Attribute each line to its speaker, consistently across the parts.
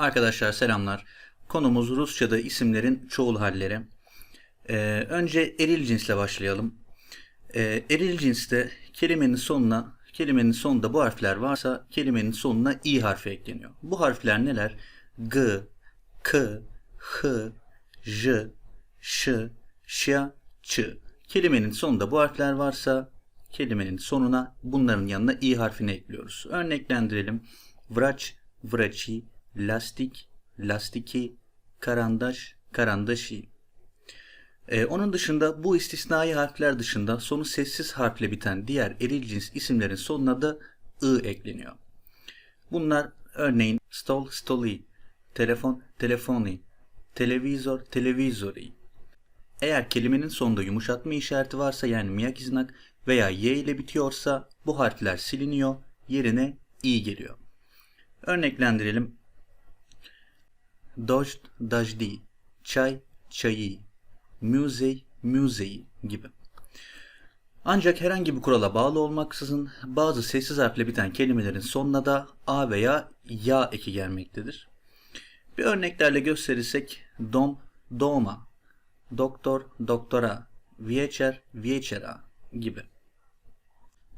Speaker 1: Arkadaşlar selamlar. Konumuz Rusça'da isimlerin çoğul halleri. Ee, önce eril cinsle başlayalım. Ee, eril cinste kelimenin sonuna, kelimenin sonunda bu harfler varsa kelimenin sonuna i harfi ekleniyor. Bu harfler neler? G, K, H, J, Ş, Ş, Ç. Kelimenin sonunda bu harfler varsa kelimenin sonuna bunların yanına i harfini ekliyoruz. Örneklendirelim. Vraç, vraçi, lastik, lastiki, karandaş, karandaşi. Ee, onun dışında bu istisnai harfler dışında sonu sessiz harfle biten diğer eril cins isimlerin sonuna da ı ekleniyor. Bunlar örneğin stol, stoli, telefon, telefoni, televizor, televizori. Eğer kelimenin sonunda yumuşatma işareti varsa yani miyak iznak veya y ile bitiyorsa bu harfler siliniyor, yerine i geliyor. Örneklendirelim. Dost, dajdi, çay, çayı, müzey, müzeyi gibi. Ancak herhangi bir kurala bağlı olmaksızın bazı sessiz harfle biten kelimelerin sonuna da a veya ya eki gelmektedir. Bir örneklerle gösterirsek dom, doma, doktor, doktora, vieçer, vieçera gibi.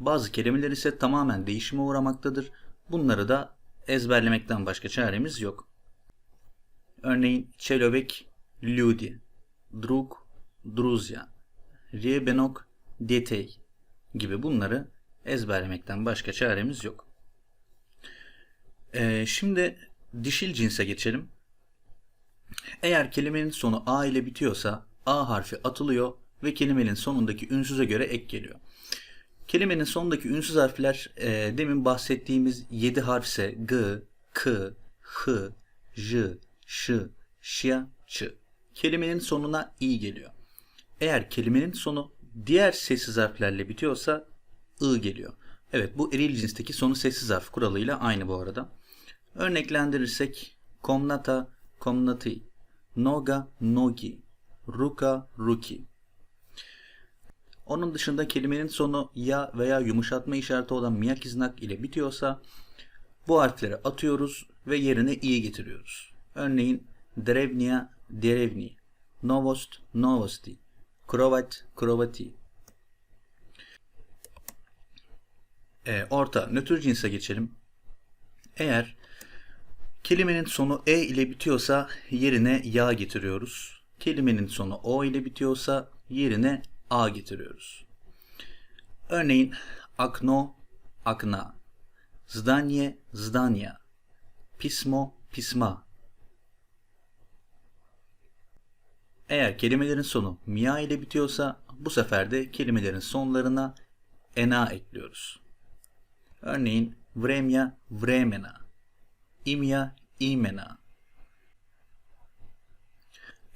Speaker 1: Bazı kelimeler ise tamamen değişime uğramaktadır. Bunları da ezberlemekten başka çaremiz yok. Örneğin çelovek, ljudi, drug, druzya, riebenok, detey gibi bunları ezberlemekten başka çaremiz yok. Ee, şimdi dişil cinse geçelim. Eğer kelimenin sonu a ile bitiyorsa a harfi atılıyor ve kelimenin sonundaki ünsüze göre ek geliyor. Kelimenin sonundaki ünsüz harfler e, demin bahsettiğimiz 7 harfse g, k, h, j, ş, ş, ç. Kelimenin sonuna i geliyor. Eğer kelimenin sonu diğer sessiz harflerle bitiyorsa ı geliyor. Evet bu eril cinsteki sonu sessiz harf kuralıyla aynı bu arada. Örneklendirirsek komnata, komnati, noga, nogi, ruka, ruki. Onun dışında kelimenin sonu ya veya yumuşatma işareti olan miyak iznak ile bitiyorsa bu harfleri atıyoruz ve yerine i getiriyoruz. Örneğin drevnia, derevni, novost, novosti, krovat, krovati. E, orta, nötr cinse geçelim. Eğer kelimenin sonu e ile bitiyorsa yerine ya getiriyoruz. Kelimenin sonu o ile bitiyorsa yerine a getiriyoruz. Örneğin akno, akna, zdanie, zdania, pismo, pisma. Eğer kelimelerin sonu mia ile bitiyorsa bu sefer de kelimelerin sonlarına ena ekliyoruz. Örneğin vremya, vremena, imya, imena.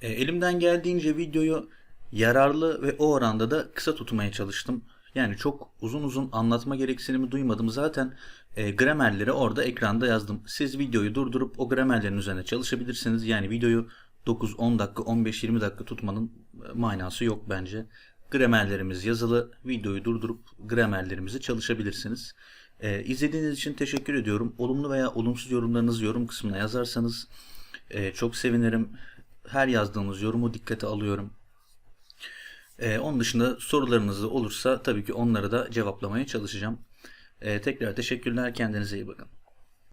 Speaker 1: E, elimden geldiğince videoyu yararlı ve o oranda da kısa tutmaya çalıştım. Yani çok uzun uzun anlatma gereksinimi duymadım. Zaten e, gramerleri orada ekranda yazdım. Siz videoyu durdurup o gramerlerin üzerine çalışabilirsiniz. Yani videoyu 9-10 dakika, 15-20 dakika tutmanın e, manası yok bence. Gramerlerimiz yazılı. Videoyu durdurup gramerlerimizi çalışabilirsiniz. E, izlediğiniz için teşekkür ediyorum. Olumlu veya olumsuz yorumlarınızı yorum kısmına yazarsanız e, çok sevinirim. Her yazdığınız yorumu dikkate alıyorum. Ee, onun dışında sorularınız olursa tabii ki onları da cevaplamaya çalışacağım. Ee, tekrar teşekkürler. Kendinize iyi bakın.